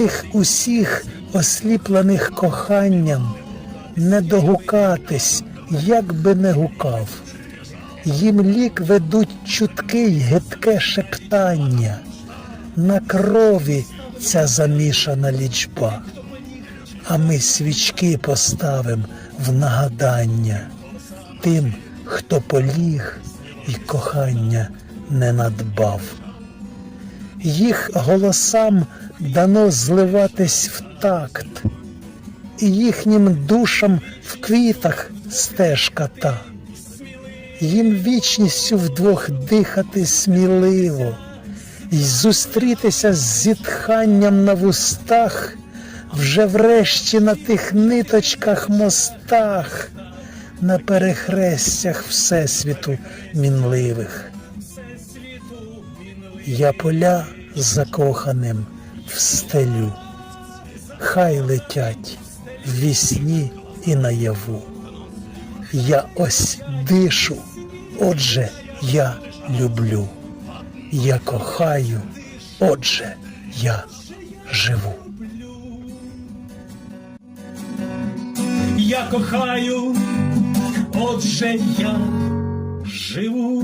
Тих усіх осліплених коханням не догукатись, як би не гукав. Їм лік ведуть чутки й гидке шептання. На крові ця замішана лічба, а ми свічки поставим в нагадання тим, хто поліг і кохання не надбав. Їх голосам дано зливатись в такт, і їхнім душам в квітах стежка та. Їм вічністю вдвох дихати сміливо, І зустрітися з зітханням на вустах, вже врешті на тих ниточках мостах, на перехрестях Всесвіту мінливих. Я поля закоханим встелю, хай летять в вісні і наяву. Я ось дишу, отже, я люблю. Я кохаю, отже, я живу. Я кохаю, отже я живу.